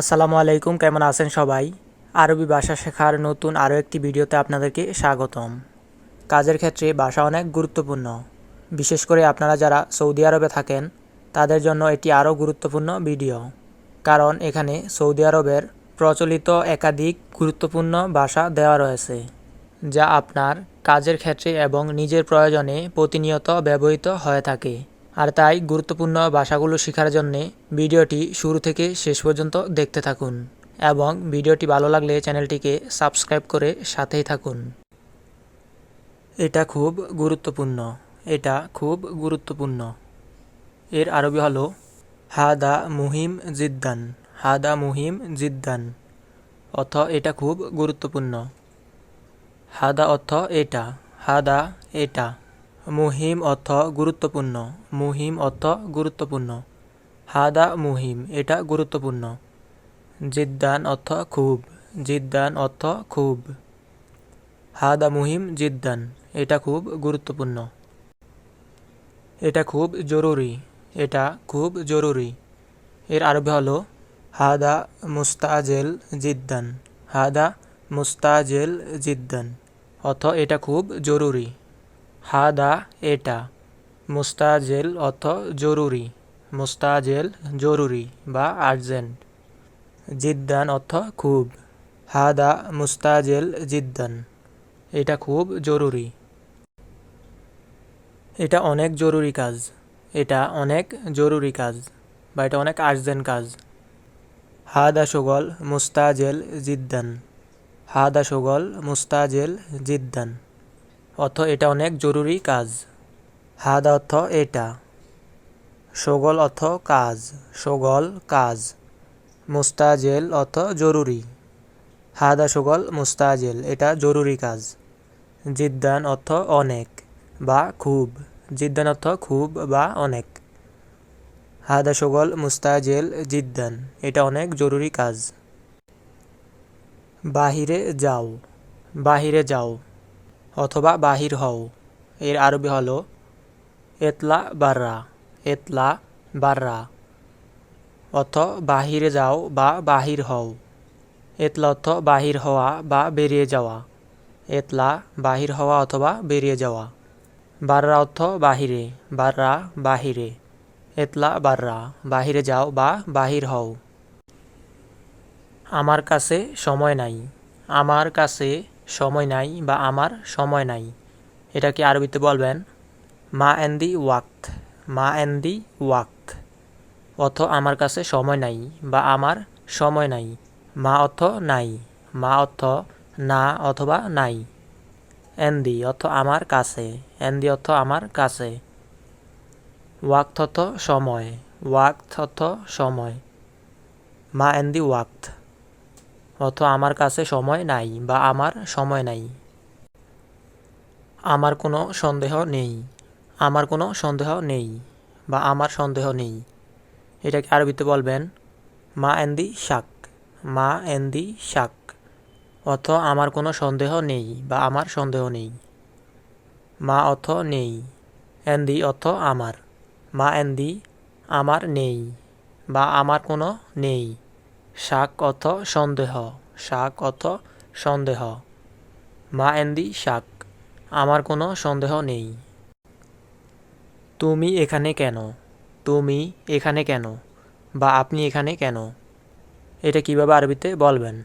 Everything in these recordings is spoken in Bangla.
আসসালামু আলাইকুম, কেমন আছেন সবাই? আরবি ভাষা শেখার নতুন আরও একটি ভিডিওতে আপনাদেরকে স্বাগতম। কাজের ক্ষেত্রে ভাষা অনেক গুরুত্বপূর্ণ। বিশেষ করে আপনারা যারা সৌদি আরবে থাকেন, তাদের জন্য এটি আরও গুরুত্বপূর্ণ ভিডিও। কারণ এখানে সৌদি আরবের প্রচলিত একাধিক গুরুত্বপূর্ণ ভাষা দেওয়া রয়েছে, যা আপনার কাজের ক্ষেত্রে এবং নিজের প্রয়োজনে প্রতিনিয়ত ব্যবহৃত হয়ে থাকে। আর তাই গুরুত্বপূর্ণ ভাষাগুলো শেখার জন্যে ভিডিওটি শুরু থেকে শেষ পর্যন্ত দেখতে থাকুন এবং ভিডিওটি ভালো লাগলে চ্যানেলটিকে সাবস্ক্রাইব করে সাথেই থাকুন। এটা খুব গুরুত্বপূর্ণ, এটা খুব গুরুত্বপূর্ণ। এর আরবি হলো, হাদা মুহিম জিদ্দান, হাদা মুহিম জিদ্দান অর্থ এটা খুব গুরুত্বপূর্ণ। হাদা অর্থ এটা, হাদা এটা। মুহিম অর্থ গুরুত্বপূর্ণ। মুহিম অর্থ গুরুত্বপূর্ণ। হাদা মুহিম, এটা গুরুত্বপূর্ণ। জিদ্দান অর্থ খুব। জিদ্দান অর্থ খুব। হাদা মুহিম, জিদ্দান, এটা খুব গুরুত্বপূর্ণ। এটা খুব জরুরি। এটা খুব জরুরি। এর আরবি হলো হাদা মুস্তাজেল জিদ্দান। হাদা মুস্তাজেল জিদ্দান। অর্থ এটা খুব জরুরি। হাদা এটা। মুস্তাজেল অর্থ জরুরি। মুস্তাজেল জরুরি বা আর্জেন্ট। জিদ্দান অর্থ খুব। হাদা মুস্তাজেল জিদ্দান। এটা খুব জরুরি। এটা অনেক জরুরি কাজ। এটা অনেক জরুরি কাজ বা এটা অনেক আর্জেন্ট কাজ। হাদা সুগল মুস্তাজেল জিদ্দান। হাদা সুগল মুস্তাজেল জিদ্দান। অর্থ এটা অনেক জরুরি কাজ। হাদা অর্থ এটা। সগল অর্থ কাজ। সগল কাজ। মুস্তাজেল অর্থ জরুরি। হাদা সগল মুস্তাজেল, এটা জরুরি কাজ। জিদ্দান অর্থ অনেক বা খুব। জিদ্দান অর্থ খুব বা অনেক। হাদা সগল মুস্তাজেল, জিদ্দান, এটা অনেক জরুরি কাজ। বাহিরে যাও। বাহিরে যাও। অথবা বাহির হও। এর আরবি হলো এতলা বাররা এতলা বাররা। অর্থ বাহিরে যাও বা বাহির হও। এতলা অর্থ বাহির হওয়া বা বেরিয়ে যাওয়া। এতলা বাহির হওয়া অথবা বেরিয়ে যাওয়া। বাররা অর্থ বাহিরে, বাররা বাহিরে। এতলা বাররা, বাহিরে যাও বা বাহির হও। আমার কাছে সময় নাই। আমার কাছে সময় নাই বা আমার সময় নাই। এটা কি আরবিতে বলবেন? মা এন্দি ওয়াক্ত, মা এন্দি ওয়াক্ত। অর্থ আমার কাছে সময় নাই বা আমার সময় নাই। মা অর্থ নাই, মা অর্থ না অথবা নাই। এন্দি অর্থ আমার কাছে, এন্দি অর্থ আমার কাছে। ওয়াক্ত অর্থ সময়, ওয়াক্ত অর্থ সময়। মা এন্দি ওয়াক্ত। অর্থ আমার কাছে সময় নাই বা আমার সময় নাই। আমার কোনো সন্দেহ নেই। আমার কোনো সন্দেহ নেই বা আমার সন্দেহ নেই। এটাকে আরবিতে বলবেন মা এন্দি শাক। মা এন্দি শাক। অর্থ আমার কোনো সন্দেহ নেই বা আমার সন্দেহ নেই। মা অর্থ নেই। এন্দি অর্থ আমার। মা এন্দি আমার নেই বা আমার কোনো নেই। শাক অর্থ সন্দেহ শাক অর্থ সন্দেহ। মা এন্দি শাক, আমার কোনো সন্দেহ নেই। তুমি এখানে কেন? তুমি এখানে কেন? বা আপনি এখানে কেন? এটা কীভাবে আরবিতে বলবেন?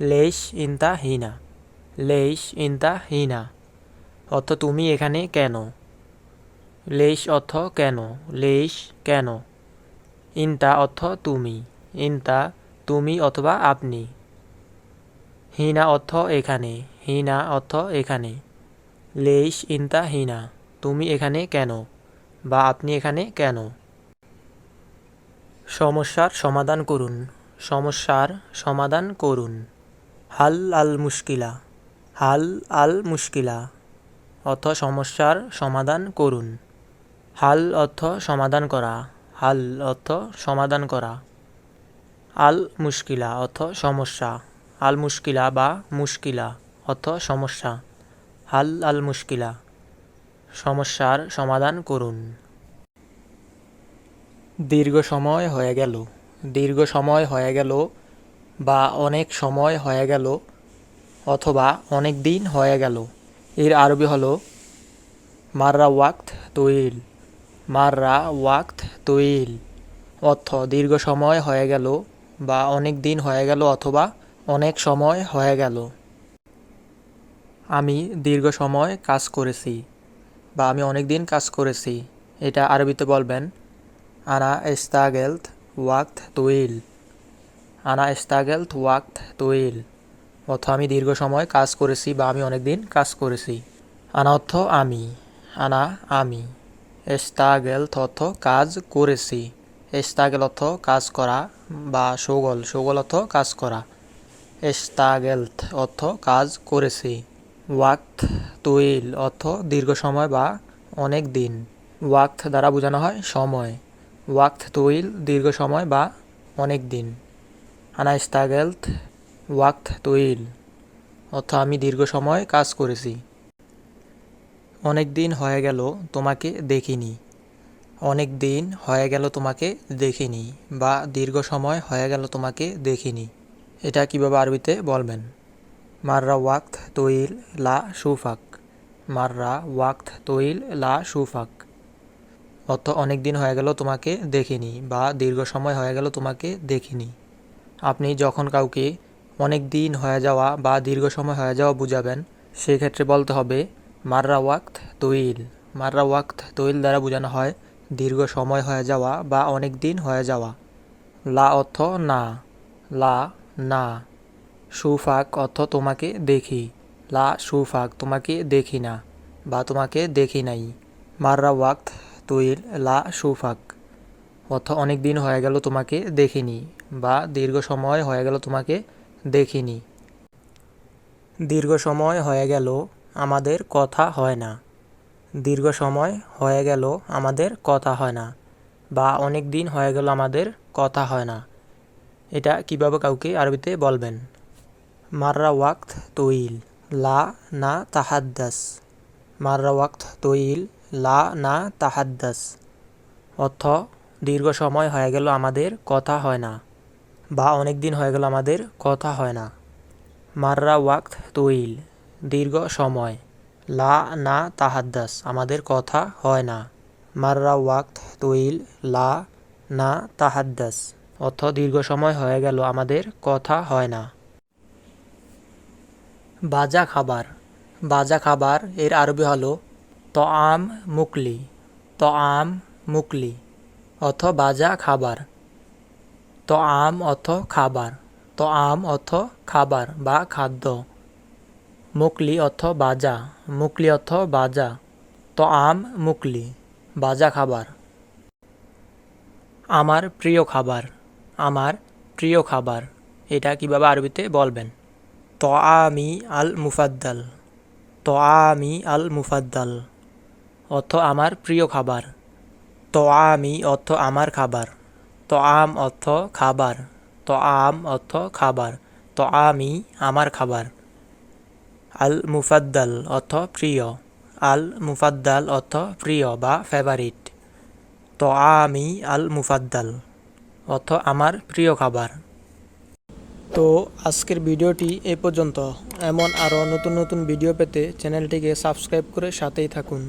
লেশ ইনতা হিনা, লেশ ইনতা হিনা। অর্থ তুমি এখানে কেন? লেশ অর্থ কেন? লেশ কেন? ইনতা অর্থ তুমি। ইনতা, তুমি অথবা আপনি। হিনা অর্থ এখানে, হিনা অর্থ এখানে। লেইস ইনতা হিনা, তুমি এখানে কেন? বা আপনি এখানে কেন? সমস্যার সমাধান করুন, সমস্যার সমাধান করুন। হাল আল মুশকিলা, হাল আল মুশকিলা, অর্থ সমস্যার সমাধান করুন। হাল অর্থ সমাধান করা, হাল অর্থ সমাধান করা। আল মুশকিলা অর্থ সমস্যা। আল মুশকিলা বা মুশকিলা অর্থ সমস্যা। হাল আল মুশকিলা সমস্যার সমাধান করুন। দীর্ঘ সময় হয়ে গেল। দীর্ঘ সময় হয়ে গেল বা অনেক সময় হয়ে গেল অথবা অনেক দিন হয়ে গেল। এর আরবি হলো মাররা ওয়াক্ত তৈল। মাররা ওয়াক্ত তৈল অর্থ দীর্ঘ সময় হয়ে গেল বা অনেক দিন হয়ে গেল অথবা অনেক সময় হয়ে গেল। আমি দীর্ঘ সময় কাজ করেছি বা আমি অনেক দিন কাজ করেছি, এটা আরবিতে বলবেন, আনা এস্তাগেলথ ওয়াক্ত তৈল আনা এস্তাগেলথ ওয়াক্ত তৈল অর্থ আমি দীর্ঘ সময় কাজ করেছি বা আমি অনেক দিন কাজ করেছি। আনা অর্থ আমি, আনা আমি। এস্তাগেলথ অর্থ কাজ করেছি। এস্তাগেল অর্থ কাজ করা বা সৌগল সৌগল অর্থ কাজ করা। এস্তাগেলথ অর্থ কাজ করেছি। ওয়াক্ত, তৈল অর্থ দীর্ঘ সময় বা অনেক দিন। ওয়াক্ত দ্বারা বোঝানো হয় সময়। ওয়াক্ত, তৈল দীর্ঘ সময় বা অনেক দিন। আনা ইস্তাগেলথ ওয়াক্ত, তৈল অর্থ আমি দীর্ঘ সময় কাজ করেছি। অনেক দিন হয়ে গেল, তোমাকে দেখিনি। অনেক দিন হয়ে গেল তোমাকে দেখিনি বা দীর্ঘ সময় হয়ে গেল তোমাকে দেখিনি। এটা কীভাবে আরবিতে বলবেন? মাররা ওয়াক্ত তৈল লা সুফাক। মাররা ওয়াক্ত তৈল লা সুফাক। অর্থ অনেক দিন হয়ে গেল তোমাকে দেখিনি বা দীর্ঘ সময় হয়ে গেল তোমাকে দেখিনি। আপনি যখন কাউকে অনেক দিন হয়ে যাওয়া বা দীর্ঘ সময় হয়ে যাওয়া বুঝাবেন, সেক্ষেত্রে বলতে হবে মাররা ওয়াক্ত তৈল। মাররা ওয়াক্ত তৈল দ্বারা বোঝানো হয় দীর্ঘ সময় হয়ে যাওয়া বা অনেক দিন হয়ে যাওয়া। লা অর্থ না। লা, না। সুফাক অর্থ তোমাকে দেখি। লা, সুফাক তোমাকে দেখি না বা তোমাকে দেখি নাই। মাররা ওয়াক্ত তৈল লা, সুফাক। অর্থ অনেক দিন হয়ে গেল তোমাকে দেখিনি বা দীর্ঘ সময় হয়ে গেল তোমাকে দেখিনি। দীর্ঘ সময় হয়ে গেল, আমাদের কথা হয় না। দীর্ঘ সময় হয়ে গেল আমাদের কথা হয় না, বা অনেক দিন হয়ে গেল আমাদের কথা হয় না। এটা কীভাবে কাউকে আরবিতে বলবেন? মাররা ওয়াক্ত তৈল, লা না তাহাদ্দাস। মাররা ওয়াক্ত তৈল, লা না তাহাদ্দাস। অর্থ, দীর্ঘ সময় হয়ে গেল আমাদের কথা হয় না, বা অনেক দিন হয়ে গেল আমাদের কথা হয় না। মাররা ওয়াক্ত তৈল, দীর্ঘ সময়। লা না তাহাদ্দাস, আমাদের কথা হয় না। মাররা ওয়াক্ত তৈল লা না তাহাদ্দাস, অর্থ দীর্ঘ সময় হয়ে গেল, আমাদের কথা হয় না। বাজা খাবার বাজা খাবার এর আরবি হলো ত আম মুকলি ত আম মুকলি, অর্থ বাজা খাবার। ত আম অর্থ খাবার ত আম অর্থ খাবার বা খাদ্য। মুকলি অর্থ বাজা, মুকলি অর্থ বাজা ত আম মুকলি, বাজা খাবার। আমার প্রিয় খাবার, আমার প্রিয় খাবার, এটা কীভাবে আরবিতে বলবেন? ত আমি আল মুফাদ্দাল ত আমি আল মুফাদ্দাল অর্থ আমার প্রিয় খাবার। ত আমি অর্থ আমার খাবার ত আম অর্থ খাবার ত আম অর্থ খাবার ত আমি আমার খাবার। আল মুফাদ্দাল অর্থ প্রিয়। আল মুফাদ্দাল অর্থ প্রিয় বা ফেভারিট তো আমি আল মুফাদ্দাল অর্থ আমার প্রিয় খাবার। তো আজকের ভিডিওটি এ পর্যন্ত। এমন আরও নতুন নতুন ভিডিও পেতে চ্যানেলটিকে সাবস্ক্রাইব করে সাথেই থাকুন।